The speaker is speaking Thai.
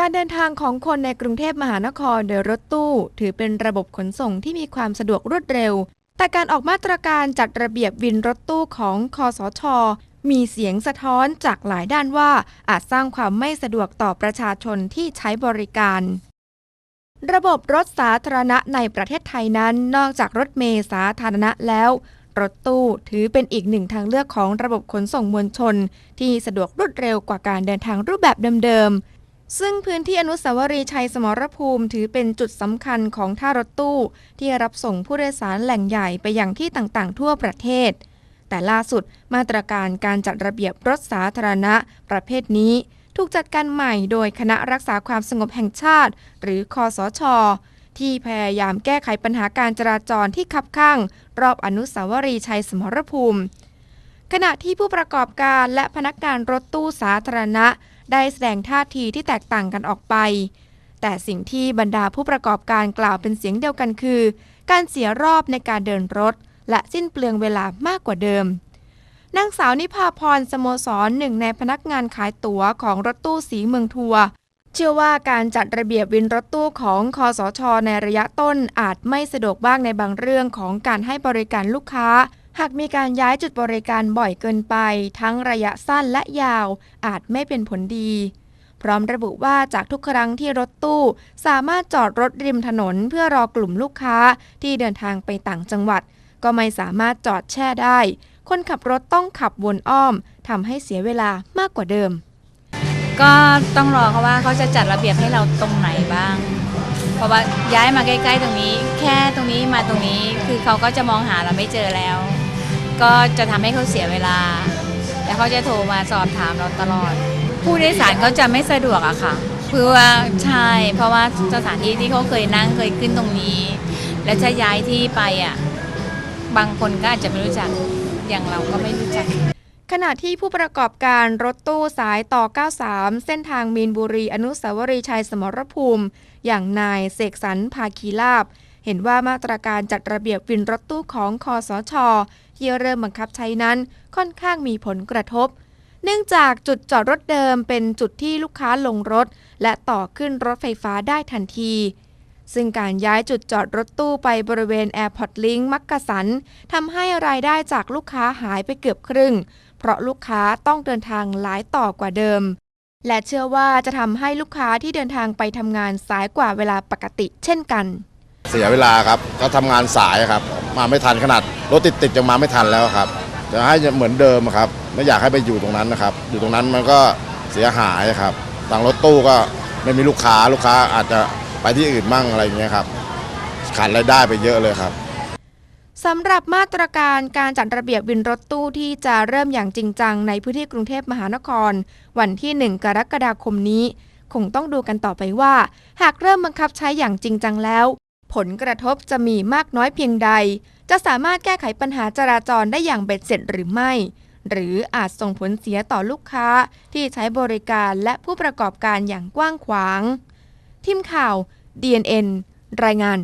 การเดินทางของคนในกรุงเทพมหานครโดยรถตู้ ถือเป็นระบบขนส่งที่มีความสะดวกรวดเร็ว แต่การออกมาตรการจัดระเบียบวินรถตู้ของคอสช มีเสียงสะท้อนจากหลายด้านว่าอาจสร้างความไม่สะดวกต่อประชาชนที่ใช้บริการ ระบบรถสาธารณะในประเทศไทยนั้นนอกจากรถเมล์สาธารณะแล้วรถตู้ถือเป็นอีกหนึ่งทางเลือกของระบบขนส่งมวลชน ที่สะดวกรวดเร็วกว่าการเดินทางรูปแบบเดิมๆ ซึ่งพื้นที่อนุสาวรีย์ชัยสมรภูมิถือเป็นจุดสำคัญของท่ารถตู้ ที่รับส่งผู้โดยสารแหล่งใหญ่ไปยังที่ต่างๆ ทั่วประเทศ แต่ล่าสุดมาตรการการจัดระเบียบรถสาธารณะประเภทนี้ ถูกจัดการใหม่โดยคณะรักษาความสงบแห่งชาติ หรือคอสช ที่พยายามแก้ไขปัญหาการจราจรที่คับข้าง รอบอนุสาวรีย์ชัยสมรภูมิ ขณะที่ผู้ประกอบการและพนักงานรถตู้สาธารณะ ได้แสดงท่าทีที่แตกต่างกันออกไป แต่สิ่งที่บรรดาผู้ประกอบการกล่าวเป็นเสียงเดียวกันคือ การเสียรอบในการเดินรถ และสิ้นเปลืองเวลามากกว่าเดิมนางสาวนิพาพรสโมสรหนึ่งในพนักงานขายตั๋วของรถตู้สีเมืองทัวร์เชื่อว่าการจัดระเบียบวินรถตู้ของคอสช ในระยะต้นอาจไม่สะดวกบ้างในบางเรื่องของการให้บริการลูกค้า หากมีการย้ายจุดบริการบ่อยเกินไป ทั้งระยะสั้นและยาวอาจไม่เป็นผลดี พร้อมระบุว่าจากทุกครั้งที่รถตู้ สามารถจอดรถริมถนนเพื่อรอกลุ่มลูกค้าที่เดินทางไปต่างจังหวัด ก็ไม่สามารถจอดแช่ได้ คนขับรถต้องขับวนอ้อมทำให้เสียเวลามากกว่าเดิม ก็ต้องรอเขาว่าเขาจะจัดระเบียบให้เราตรงไหนบ้างเพราะว่าย้ายมาใกล้ ๆ ตรงนี้ แค่ตรงนี้มาตรงนี้คือเขาก็จะมองหาเราไม่เจอแล้ว ก็จะทำให้เขาเสียเวลา แล้วเขาจะโทรมาสอบถามเราตลอด ผู้โดยสารเขาจะไม่สะดวกอะค่ะเพื่อว่าใช่เพราะว่าสถานที่ที่เขาเคยนั่งเคยขึ้นตรงนี้ แล้วจะย้ายที่ไปอะบางคนก็อาจจะไม่รู้จักอย่างเราก็ไม่รู้จักขณะที่ผู้ประกอบการรถตู้สายต่อ 93 เส้นทางมีนบุรีอนุสาวรีย์ชัยสมรภูมิ อย่างนายเสกสรรภาคีลาบ เห็นว่ามาตรการจัดระเบียบวินรถตู้ของคอสชที่เริ่มบังคับใช้นั้นค่อนข้างมีผลกระทบ เนื่องจากจุดจอดรถเดิมเป็นจุดที่ลูกค้าลงรถ และต่อขึ้นรถไฟฟ้าได้ทันที ซึ่งการย้ายจุดจอดรถตู้ไปบริเวณ Airport Link มักกะสันทำให้รายได้จากลูกค้าหายไปเกือบครึ่ง เพราะลูกค้าต้องเดินทางหลายต่อกว่าเดิม และเชื่อว่าจะทำให้ลูกค้าที่เดินทางไปทำงานสายกว่าเวลาปกติเช่นกัน สียเวลาครับก็ทำงานสายครับ มาไม่ทันขนาดรถติดติดๆยังมาไม่ทันแล้วครับจะให้เหมือนเดิมครับ ไม่อยากให้ไปอยู่ตรงนั้นนะครับ อยู่ตรงนั้นมันก็เสียหายครับทางรถตู้ก็ไม่มีลูกค้าลูกค้าอาจจะไปที่อื่นมั่งอะไรอย่างเงี้ยครับขาดรายได้ไปเยอะเลยครับสำหรับมาตรการการจัดระเบียบวินรถตู้ที่จะเริ่มอย่างจริงจังในพื้นที่กรุงเทพมหานคร วันที่ 1 กรกฎาคมนี้ คงต้องดูกันต่อไปว่า หากเริ่มบังคับใช้อย่างจริงจังแล้ว ผลกระทบจะมีมากน้อยเพียงใด จะสามารถแก้ไขปัญหาจราจรได้อย่างเบ็ดเสร็จหรือไม่ หรืออาจส่งผลเสียต่อลูกค้าที่ใช้บริการและผู้ประกอบการอย่างกว้างขวาง ทีมข่าว DNN รายงาน